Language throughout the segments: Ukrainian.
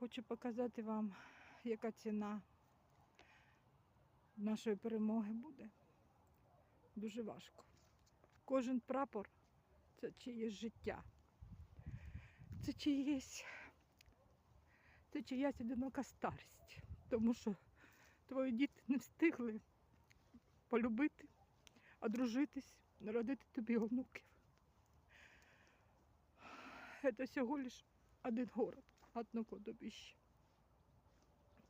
Хочу показати вам, яка ціна нашої перемоги буде. Дуже важко. Кожен прапор це чиєсь життя. Це чиєсь, це чиясь одинока старість. Тому що твої діти не встигли полюбити, одружитись, народити тобі онуків. Це всього лиш один город, кладовище.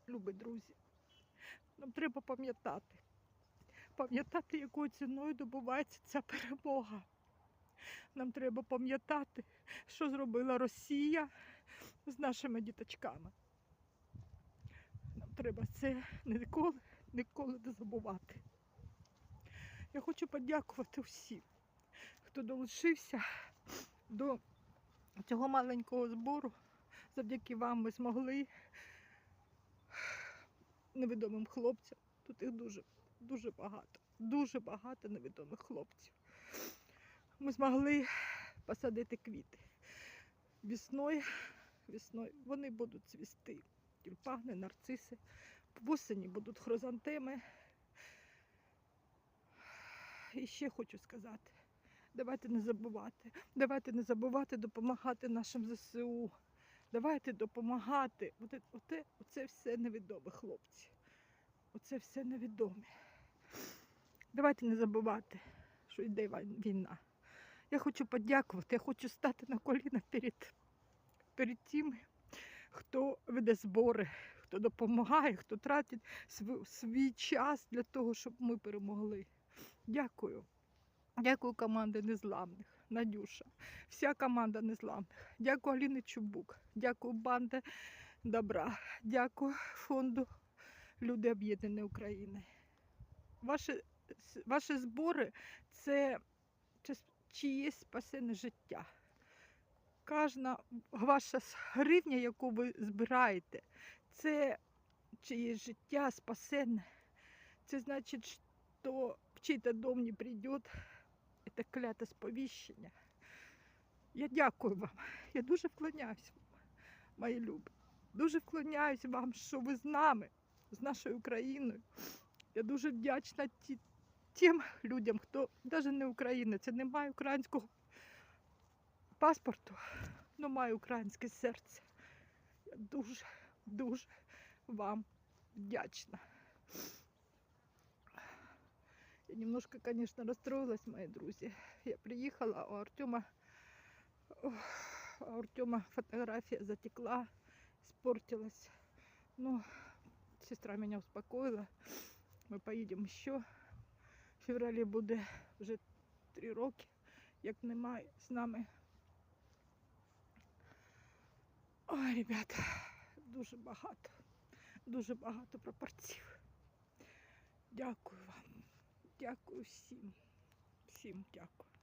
Любі друзі, нам треба пам'ятати, пам'ятати, якою ціною добувається ця перемога. Нам треба пам'ятати, що зробила Росія з нашими діточками. Нам треба це ніколи, ніколи не забувати. Я хочу подякувати всім, хто долучився до цього маленького збору. Завдяки вам ми змогли невідомим хлопцям. Тут їх дуже, дуже багато, дуже багато невідомих хлопців. Ми змогли посадити квіти. Весною, весною вони будуть цвісти. Тюльпани, нарциси. В осені будуть хризантеми. І ще хочу сказати, давайте не забувати. Давайте не забувати допомагати нашим ЗСУ. Давайте допомагати. Оте, оте, оце все невідомі хлопці. Оце все невідоме. Давайте не забувати, що йде війна. Я хочу подякувати, я хочу стати на коліна перед, перед тими, хто веде збори, хто допомагає, хто тратить св- свій час для того, щоб ми перемогли. Дякую. Дякую команді незламних. Надюша, вся команда незламних. Дякую Аліни Чубук, дякую банди добра, дякую фонду Люди Об'єднаної України. Ваші, ваші збори це, чиєсь спасене життя. Кожна ваша гривня, яку ви збираєте, це чиєсь життя спасене. Це значить, що в чий-то не прийде це кляте сповіщення. Я дякую вам. Я дуже вклоняюсь вам, мої любі. Дуже вклоняюсь вам, що ви з нами, з нашою Україною. Я дуже вдячна ті, тим людям, хто навіть не українець, не має українського паспорту, але має українське серце. Я дуже, дуже вам вдячна. Я немножко, конечно, расстроилась, мои друзья. Я приехала, у Артема, у Артема фотография затекла, испортилась. Но сестра меня успокоила. Мы поедем еще. В февралі буде вже три роки, як немає з нами. Ой, ребята, дуже багато, дуже багато прапорців. Дякую вам. Дякую всім. Всім дякую.